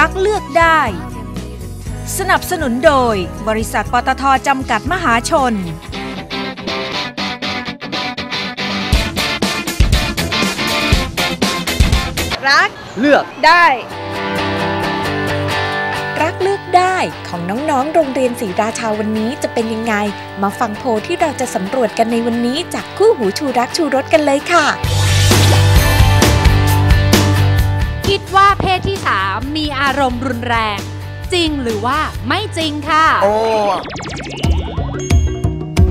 รักเลือกได้ สนับสนุนโดยบริษัทปตทจำกัดมหาชน รักเลือกได้ รักเลือกได้ของน้องๆ โรงเรียนศรีราชาวันนี้จะเป็นยังไง มาฟังโพลที่เราจะสำรวจกันในวันนี้จากคู่หูชูรักชูรสกันเลยค่ะ คิดว่าเพศที่ 3 มีอารมณ์รุนแรง จริงหรือว่าไม่จริงค่ะ โอ้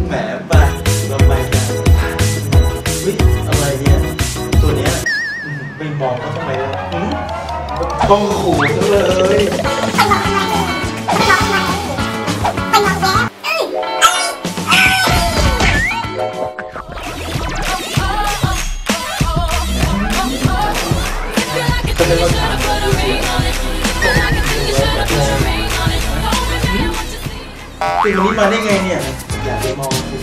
แหมไปเราไปกันวิอะไรเนี่ย ตัวเนี้ยอืมไม่มองเขาทำไมล่ะหืมต้องขู่ซะเลยสิ่งนี้มาได้ไงเนี่ย อยากไปมองคุณ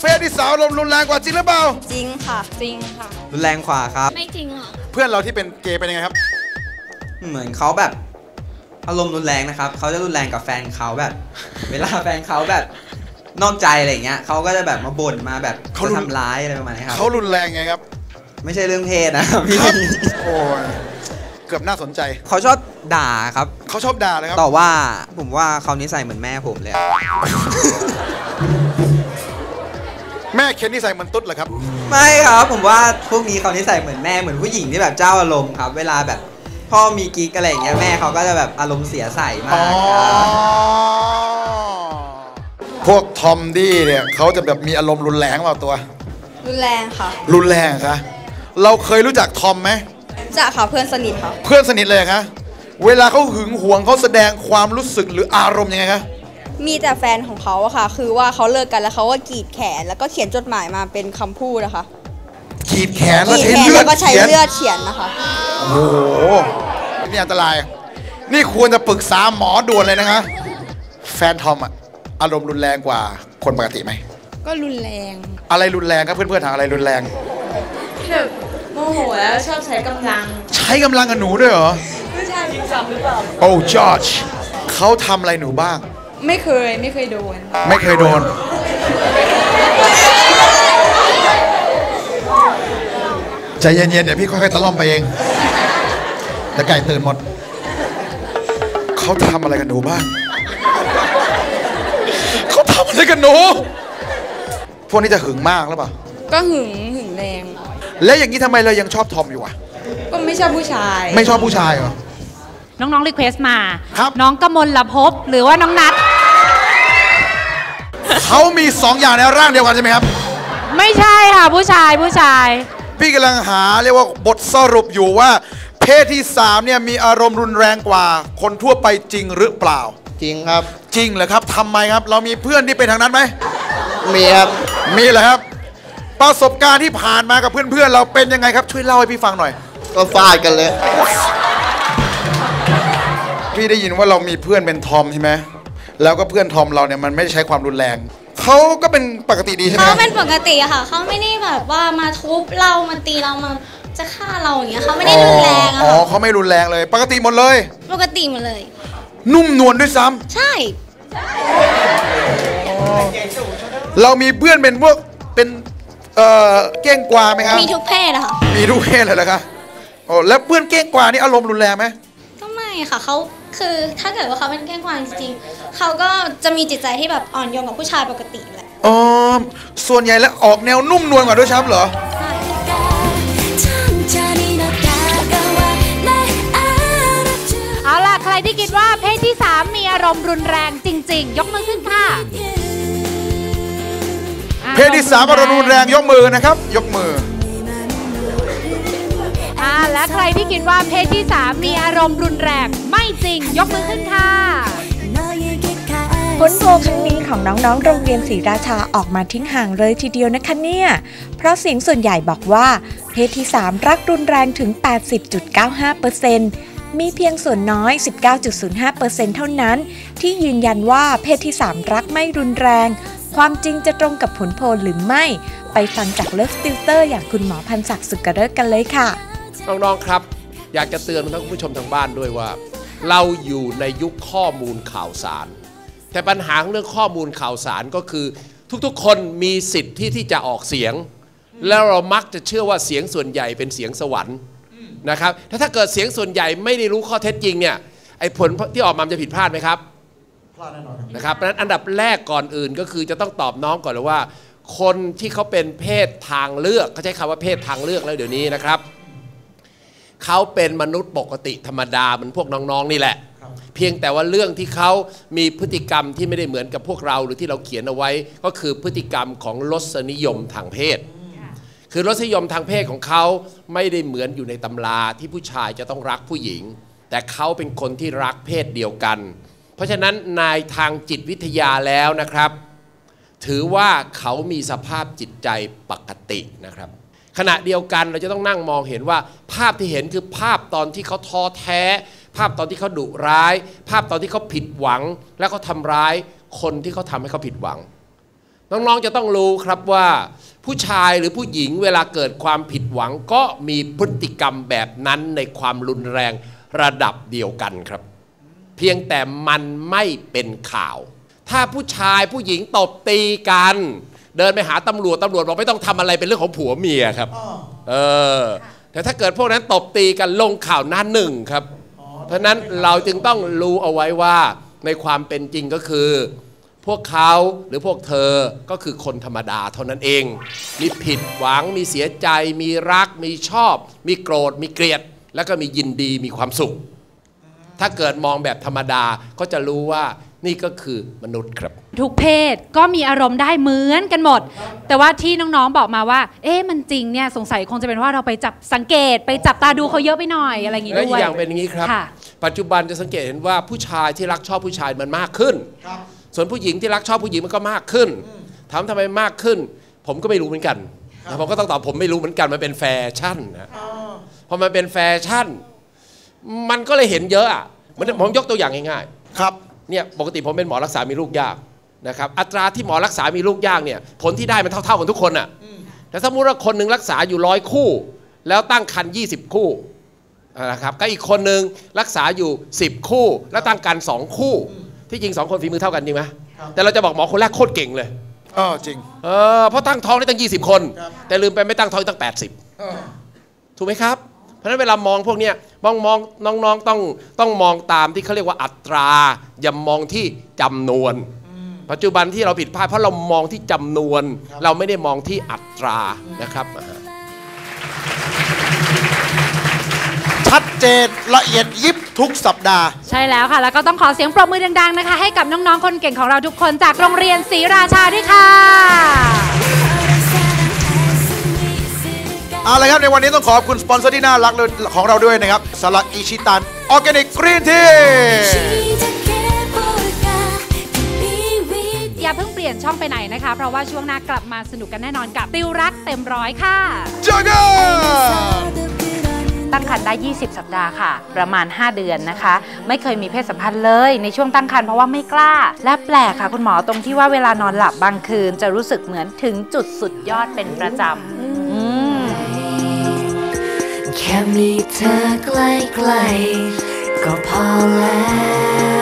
เพศที่สาวลมณ์รุนแรงกว่าจริงหรือเปล่า จริงค่ะ จริงค่ะ รุนแรงกว่าครับ ไม่จริงหรอเพื่อนเราที่เป็นเกย์เป็นยังไงครับ เหมือนเขาแบบอารมณ์รุนแรงนะครับ เขาจะรุนแรงกับแฟนเขาแบบ เวลาแฟนเขาแบบ นอกใจอะไรอย่างเงี้ยเขาก็จะแบบมาบ่นมาแบบเขารุจะนทำร้ายอะไรประมาณนี้ครับเขารุนแรงไงครับ ไม่ใช่เรื่องเพศนะครับพี่ครับโอ้ยเกือบน่าสนใจเขาชอบด่าครับเขาชอบด่าเลยครับต่อว่าผมว่าเขานิสัยเหมือนแม่ผมเลยอะแม่เคนนี่ใส่เหมือนตุ๊ดเหรอครับ ไม่ครับผมว่าพวกนี้เขานิสัยเหมือนแม่เหมือนผู้หญิงที่แบบเจ้าอารมณ์ครับ เวลาแบบพ่อมีกิ๊กอะไรอย่างเงี้ยแม่เขาก็จะแบบอารมณ์เสียใส่มาอ๋อกครับ พวกทอมดี้เนี่ยเขาจะแบบมีอารมณ์รุนแรงเปล่าตัว รุนแรงค่ะ รุนแรงเหรอคะเราเคยรู้จักทอมไหมจะค่ะเพื่อนสนิทค่ะ เพื่อนสนิทเลยเหรอคะเวลาเขาหึงหวงเขาแสดงความรู้สึกหรืออารมณ์ยังไงคะมีแต่แฟนของเขาอะค่ะ คือว่าเขาเลิกกันแล้วเขาก็กรีดแขน แล้วก็เขียนจดหมายมาเป็นคำพูดนะคะขีดแขนกแล้วรีดใช้แขนเลือแล้ดวก็ใช้เขียนเลือดเขียนนะคะ โอ้โหนี่อันตราย นี่ควรจะปรึกษาหมอด่วนเลยนะคะ แฟนทอมอะ อารมณ์รุนแรงกว่าคนปกติไหม ก็รุนแรงอะไรรุนแรงครับเพื่อนๆถามอะไรรุนแรง แบบโมโหแล้วชอบใช้กำลังใช้กำลังกับหนูด้วยเหรอ ไม่ใช่จริงจังหรือเปล่า โอ้จอร์จเขาทำอะไรหนูบ้าง ไม่เคยไม่เคยโดน ไม่เคยโดน ใจเย็นๆ เดี๋ยวพี่ค่อยๆตะล่อมไปเอง แต่ไก่ตื่นหมด เขาทำอะไรกับหนูบ้าง เขาทำอะไรกับ หนู พวกนี้จะหึงมากหรือเปล่า ก็หึงหึงแรง แล้วอย่างนี้ทำไมเรายังชอบทอมอยู่อะ ก็ไม่ชอบผู้ชาย ไม่ชอบผู้ชายเหรอ น้องๆรีเควสมา ครับ น้องกมลละภพหรือว่าน้องนัทเขามีสองอย่างในร่างเดียวกันใช่ไหมครับ ไม่ใช่ค่ะผู้ชายผู้ชาย พี่กำลังหาเรียกว่าบทสรุปอยู่ว่า เพศที่สามเนี่ยมีอารมณ์รุนแรงกว่า คนทั่วไปจริงหรือเปล่า จริงครับ จริงเหรอครับทำไมครับ เรามีเพื่อนที่เป็นทางนั้นไหมมีครับมีเหรอครับ ประสบการณ์ที่ผ่านมากับเพื่อนๆเราเป็นยังไงครับช่วยเล่าให้พี่ฟังหน่อย ก็ฟาดกันเลย พี่ได้ยินว่าเรามีเพื่อนเป็นทอมใช่ไหมแล้วก็เพื่อนทอมเราเนี่ยมันไม่ได้ใช้ความรุนแรงเขาก็เป็นปกติดีใช่ไหมคเขารับเป็นปกติอะค่ะเขาไม่ได้แบบว่ามาทุบเรามาตีเรามาจะฆ่าเราอย่างเงี้ยเขาไม่ได้รุนแรงอะอ๋อค่ะเขาไม่รุนแรงเลย ปกติหมดเลย ปกติหมดเลย นุ่มนวลด้วยซ้ำใช่เรามีเพื่อนเป็นพวกเป็นเอ่อเก้งกวางไหมครับมีทุกเพศอะค่ะ มีทุกเพศเลยเหรอครับโอ้แล้วเพื่อนเก้งกวางนี่อารมณ์รุนแรงไหมก็ไม่ค่ะเขาคือถ้าเกิดว่าเขาเป็นแกล้งควางจริงๆเขาก็จะมีจิตใจที่แบบอ่อนโยนกับผู้ชายปกติแหละ อ๋อส่วนใหญ่แล้วออกแนวนุ่มนวลกว่าด้วยซ้ำเหรอ ที่คิดว่าเพศที่ 3 มีอารมณ์รุนแรงจริง ๆ ยกมือขึ้นค่ะเพศที่สามอารมณ์รุนแรงยกมือนะครับ ยกมืออ่าและใครที่คิดว่าเพศที่3มีอารมณ์รุนแรงไม่จริง ยกมือขึ้นค่ะผลโพลครั้งนี้ของน้องๆ โรงเรียนศรีราชาออกมาทิ้งห่างเลยทีเดียวนะคะเนี่ย เพราะเสียงส่วนใหญ่บอกว่า เพศที่ 3 รักรุนแรงถึง 80.95%เมีเพียงส่วนน้อย 19.05%เท่านั้น ที่ยืนยันว่าเพศที่ 3 รักไม่รุนแรง ความจริงจะตรงกับผลโพลหรือไม่ ไปฟังจากเลิฟติวเตอร์อย่างคุณหมอพันศักดิ์สุกเริกกันเลยค่ะ น้อง ๆ ครับ อยากจะเตือนท่านผู้ชมทางบ้านด้วยว่า เราอยู่ในยุคข้อมูลข่าวสาร แต่ปัญหาเรื่องข้อมูลข่าวสารก็คือ ทุกๆ คนมีสิทธิ์ที่ที่จะออกเสียง แล้วเรามักจะเชื่อว่าเสียงส่วนใหญ่เป็นเสียงสวรรค์ นะครับถ้าถ้าเกิดเสียงส่วนใหญ่ไม่ได้รู้ข้อเท็จจริงเนี่ยไอ้ผลที่ออกมามันจะผิดพลาดไหมครับพลาดแน่นอนครับนะครับเพราะฉะนั้นอันดับแรกก่อนอื่นก็คือจะต้องตอบน้องก่อนเลยว่า คนที่เขาเป็นเพศทางเลือกเขาใช้คำว่าเพศทางเลือกแล้วเดี๋ยวนี้นะครับเขาเป็นมนุษย์ปกติธรรมดาเหมือนพวกน้องๆนี่แหละ เพียงแต่ว่าเรื่องที่เขามีพฤติกรรมที่ไม่ได้เหมือนกับพวกเราหรือที่เราเขียนเอาไว้ ก็คือพฤติกรรมของรสนิยมทางเพศ คือรสนิยมทางเพศของเขาไม่ได้เหมือนอยู่ในตำราที่ผู้ชายจะต้องรักผู้หญิง แต่เขาเป็นคนที่รักเพศเดียวกัน เพราะฉะนั้นในทางจิตวิทยาแล้วนะครับ ถือว่าเขามีสภาพจิตใจปกตินะครับ ขณะเดียวกันเราจะต้องนั่งมองเห็นว่า ภาพที่เห็นคือภาพตอนที่เขาท้อแท้ ภาพตอนที่เขาดุร้าย ภาพตอนที่เขาผิดหวัง และเขาทำร้ายคนที่เขาทำให้เขาผิดหวัง น้องๆจะต้องรู้ครับว่า ผู้ชายหรือผู้หญิงเวลาเกิดความผิดหวังก็มีพฤติกรรมแบบนั้นในความรุนแรงระดับเดียวกันครับ เพียงแต่มันไม่เป็นข่าว ถ้าผู้ชายผู้หญิงตบตีกัน เดินไปหาตำรวจตำรวจบอกไม่ต้องทำอะไรเป็นเรื่องของผัวเมียครับเออแต่ถ้าเกิดพวกนั้นตบตีกันลงข่าวหน้าหนึ่งครับ เพราะฉะนั้นเราจึงต้องรู้เอาไว้ว่าในความเป็นจริงก็คือ พวกเขาหรือพวกเธอก็คือคนธรรมดาเท่านั้นเอง มีผิดหวัง มีเสียใจ มีรัก มีชอบ มีโกรธ มีเกลียด แล้วก็มียินดีมีความสุข ถ้าเกิดมองแบบธรรมดาก็จะรู้ว่านี่ก็คือมนุษย์ครับ ทุกเพศก็มีอารมณ์ได้เหมือนกันหมด แต่ว่าที่น้องๆบอกมาว่า เอ๊ะมันจริงเนี่ยสงสัยคงจะเป็นว่าเราไปจับสังเกตไปจับตาดูเขาเยอะไปหน่อยอะไรอย่างงี้และด้อีวกยอย่างเป็นอย่างนี้ครับค่ะปัจจุบันจะสังเกตเห็นว่าผู้ชายที่รักชอบผู้ชายมันมากขึ้น ส่วนผู้หญิงที่รักชอบผู้หญิงมันก็มากขึ้นถามทำไมมากขึ้น ผมก็ไม่รู้เหมือนกันแต่ผมก็ต้องตอบผมไม่รู้เหมือนกันมันเป็นแฟชั่นนะพอมันเป็นแฟชั่น มันก็เลยเห็นเยอะอะเหมือนผมยกตัวอย่างง่ายๆครับเนี่ยปกติผมเป็นหมอรักษามีลูกยากนะครับอัตราที่หมอรักษามีลูกยากเนี่ยผลที่ได้มันเท่าๆกันทุกคนอะแต่สมมติว่าคนหนึ่งรักษาอยู่ร้อยคู่ แล้วตั้งครรภ์20 คู่อ่านะครับก็อีกคนหนึ่งรักษาอยู่ 10 คู่ แล้วตั้งครรภ์สองคู่ ที่จริงสองคนฝีมือเท่ากันจริงไหมแต่เราจะบอกหมอคนแรกโคตรเก่งเลยเออจริงเออเพราะตั้งท้องได้ตั้ง 20 คน แต่ลืมไปไม่ตั้งท้องตั้ง 80 ถูกไหมครับ เพราะฉะนั้นเวลามองพวกเนี้ยมองมองน้องๆต้องต้องมองตามที่เขาเรียกว่าอัตรา อย่ามองที่จำนวน ปัจจุบันที่เราผิดพลาดเพราะเรามองที่จำนวน เราไม่ได้มองที่อัตรานะครับ ชัดเจนละเอียดยิบทุกสัปดาห์ ใช่แล้วค่ะ แล้วก็ต้องขอเสียงปรบมือดังๆนะคะ ให้กับน้องๆคนเก่งของเราทุกคนจากโรงเรียนศรีราชาด้วยค่ะเอาละครับในวันนี้ต้องขอบคุณสปอนเซอร์ที่น่ารักของเราด้วยนะครับสลักอิชิตันออร์แกนิกกรีนทีอย่าเพิ่งเปลี่ยนช่องไปไหนนะคะ เพราะว่าช่วงหน้ากลับมาสนุกกันแน่นอนกับติวรักเต็มร้อยค่ะเจอกัน ตั้งครรภ์ได้ 20 สัปดาห์ค่ะ ประมาณ 5 เดือนนะคะ ไม่เคยมีเพศสัมพันธ์เลยในช่วงตั้งครรภ์เพราะว่าไม่กล้า และแปลกค่ะคุณหมอตรงที่ว่าเวลานอนหลับบางคืน จะรู้สึกเหมือนถึงจุดสุดยอดเป็นประจำแค่มีเธอใกล้ๆก็พอแล้ว